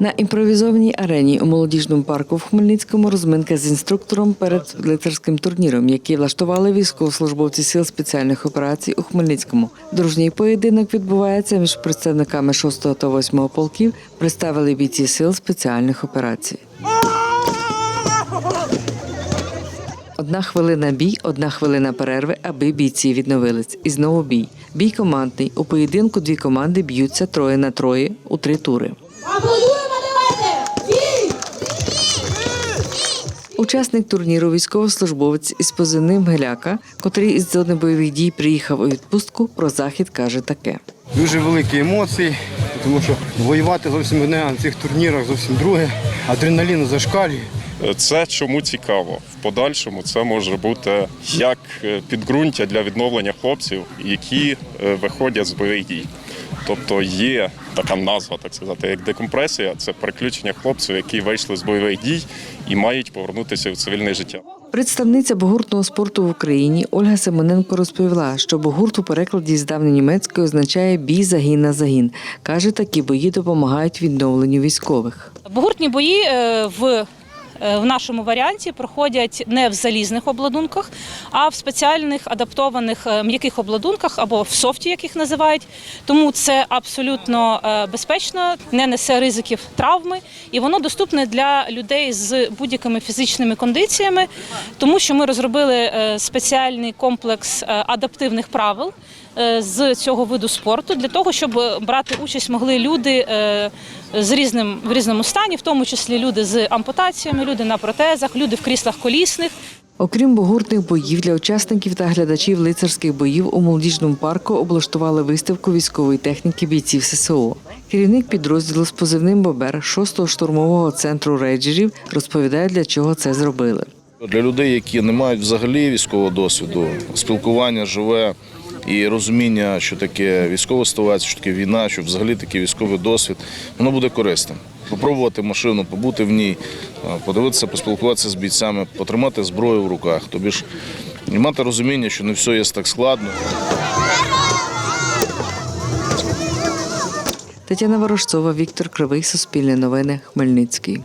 На імпровізованій арені у молодіжному парку в Хмельницькому розминка з інструктором перед лицарським турніром, який влаштували військовослужбовці сил спеціальних операцій у Хмельницькому. Дружній поєдинок відбувається між представниками 6 та 8 полків. Представили бійці сил спеціальних операцій. Одна хвилина бій, одна хвилина перерви, аби бійці відновились. І знову бій. Бій командний. У поєдинку дві команди б'ються троє на троє у три тури. Учасник турніру військовослужбовець із позивним Геляка, котрий із зони бойових дій приїхав у відпустку, про захід каже таке. Дуже великі емоції, тому що воювати зовсім одне, а на цих турнірах зовсім друге. Адреналін зашкалює. Це чому цікаво? В подальшому це може бути як е, підґрунтя для відновлення хлопців, які е, виходять з бойових дій. Тобто є така назва, так сказати, як декомпресія, це переключення хлопців, які вийшли з бойових дій і мають повернутися в цивільне життя. Представниця бугуртного спорту в Україні Ольга Семененко розповіла, що бугурт у перекладі з давньонімецької означає бій загін на загін. Каже, такі бої допомагають відновленню військових. Бугуртні бої е, в в нашому варіанті проходять не в залізних обладунках, а в спеціальних адаптованих е, м'яких обладунках або в софті, як їх називають. Тому це абсолютно е, безпечно, не несе ризиків травми, і воно доступне для людей з будь-якими фізичними кондиціями, тому що ми розробили е, спеціальний комплекс е, адаптивних правил е, з цього виду спорту для того, щоб брати участь могли люди е, з різним в різному стані, в тому числі люди з ампутаціями, люди на протезах, люди в кріслах колісних. Окрім бугуртних боїв для учасників та глядачів лицарських боїв у молодіжному парку облаштували виставку військової техніки бійців ССО. Керівник підрозділу з позивним Бобер 6-го штурмового центру рейджерів розповідає, для чого це зробили. Для людей, які не мають взагалі військового досвіду, спілкування живе і розуміння, що таке військова ситуація, що таке війна, що взагалі такий військовий досвід, воно буде корисним. Попробувати машину, побути в ній, подивитися, поспілкуватися з бійцями, потримати зброю в руках. Тобі ж мати розуміння, що не все є так складно. Тетяна Ворожцова, Віктор Кривий, Суспільне новини, Хмельницький.